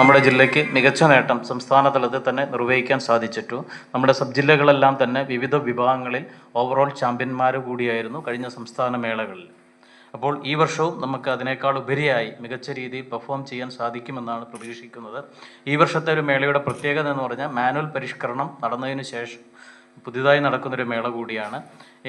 നമ്മുടെ ജില്ലയ്ക്ക് മികച്ച നേട്ടം സംസ്ഥാന തലത്തിൽ തന്നെ നിർവഹിക്കാൻ സാധിച്ചിട്ടു. നമ്മുടെ സബ് ജില്ലകളെല്ലാം തന്നെ വിവിധ വിഭാഗങ്ങളിൽ ഓവറോൾ ചാമ്പ്യന്മാർ കൂടിയായിരുന്നു കഴിഞ്ഞ സംസ്ഥാന മേളകളിൽ. അപ്പോൾ ഈ വർഷവും നമുക്ക് അതിനേക്കാൾ ഉപരിയായി മികച്ച രീതിയിൽ പെർഫോം ചെയ്യാൻ സാധിക്കുമെന്നാണ് പ്രതീക്ഷിക്കുന്നത്. ഈ വർഷത്തെ ഒരു മേളയുടെ പ്രത്യേകത എന്ന് പറഞ്ഞാൽ മാനുവൽ പരിഷ്കരണം നടന്നതിന് ശേഷം പുതിയതായി നടക്കുന്നൊരു മേള കൂടിയാണ്.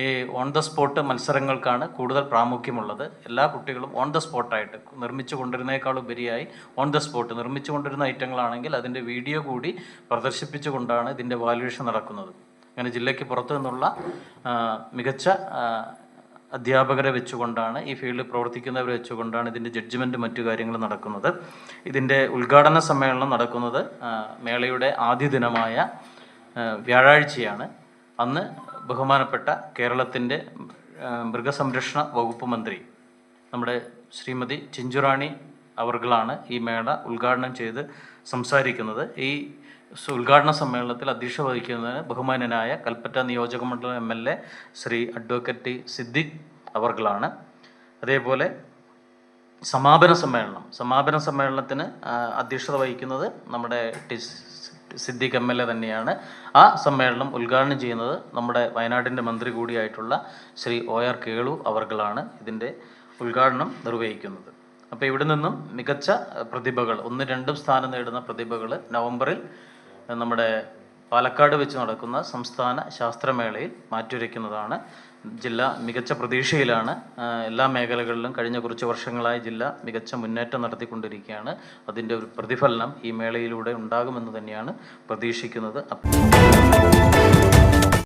ഈ ഓൺ ദ സ്പോട്ട് മത്സരങ്ങൾക്കാണ് കൂടുതൽ പ്രാമുഖ്യമുള്ളത്. എല്ലാ കുട്ടികളും ഓൺ ദ സ്പോട്ടായിട്ട് നിർമ്മിച്ചു കൊണ്ടിരുന്നേക്കാൾ ഉപരിയായി ഓൺ ദ സ്പോട്ട് നിർമ്മിച്ചു കൊണ്ടിരുന്ന ഐറ്റങ്ങളാണെങ്കിൽ അതിന്റെ വീഡിയോ കൂടി പ്രദർശിപ്പിച്ചുകൊണ്ടാണ് ഇതിന്റെ വാല്യുവേഷൻ നടക്കുന്നത്. അങ്ങനെ ജില്ലയ്ക്ക് പുറത്തു നിന്നുള്ള മികച്ച അധ്യാപകരെ വെച്ചുകൊണ്ടാണ് ഈ ഫീൽഡിൽ പ്രവർത്തിക്കുന്നവരെ വെച്ചുകൊണ്ടാണ് ഇതിന്റെ ജഡ്ജ്മെന്റ് മറ്റു കാര്യങ്ങൾ നടക്കുന്നത്. ഇതിന്റെ ഉദ്ഘാടന സമ്മേളനം നടക്കുന്നത് മേളയുടെ ആദ്യ ദിനമായ വ്യാഴാഴ്ചയാണ് അന്ന് ബഹുമാനപ്പെട്ട കേരളത്തിന്റെ മൃഗസംരക്ഷണ വകുപ്പ് മന്ത്രി നമ്മുടെ ശ്രീമതി ചിഞ്ചുറാണി അവർകളാണ് ഈ മേള ഉദ്ഘാടനം ചെയ്ത് സംസാരിക്കുന്നത്. ഈ ഉദ്ഘാടന സമ്മേളനത്തിൽ അധ്യക്ഷ വഹിക്കുന്നതിന് ബഹുമാനനായ കൽപ്പറ്റ നിയോജക മണ്ഡലം M L A Shri advocate Siddique അവർകളാണ്. അതേപോലെ സമാപന സമ്മേളനം സമാപന സമ്മേളനത്തിന് അധ്യക്ഷത വഹിക്കുന്നത് നമ്മുടെ T Siddique M L A തന്നെയാണ്. ആ സമ്മേളനം ഉദ്ഘാടനം ചെയ്യുന്നത് നമ്മുടെ വയനാടിന്റെ മന്ത്രി കൂടിയായിട്ടുള്ള ശ്രീ ഒ ആർ കേളു അവർകളാണ് ഇതിന്റെ ഉദ്ഘാടനം നിർവഹിക്കുന്നത്. അപ്പോൾ ഇവിടെ നിന്നും മികച്ച പ്രതിഭകൾ ഒന്ന് രണ്ടും സ്ഥാനം നേടുന്ന പ്രതിഭകൾ നവംബറിൽ നമ്മുടെ പാലക്കാട് വെച്ച് നടക്കുന്ന സംസ്ഥാന ശാസ്ത്രമേളയിൽ മാറ്റുരയ്ക്കുന്നതാണ് ജില്ല മികച്ച പ്രതീക്ഷയിലാണ്. എല്ലാ മേഖലകളിലും കഴിഞ്ഞ കുറച്ച് വർഷങ്ങളായി ജില്ല മികച്ച മുന്നേറ്റം നടത്തിക്കൊണ്ടിരിക്കുകയാണ്. അതിന്റെ ഒരു പ്രതിഫലനം ഈ മേളയിലൂടെ ഉണ്ടാകുമെന്ന് തന്നെയാണ് പ്രതീക്ഷിക്കുന്നത്.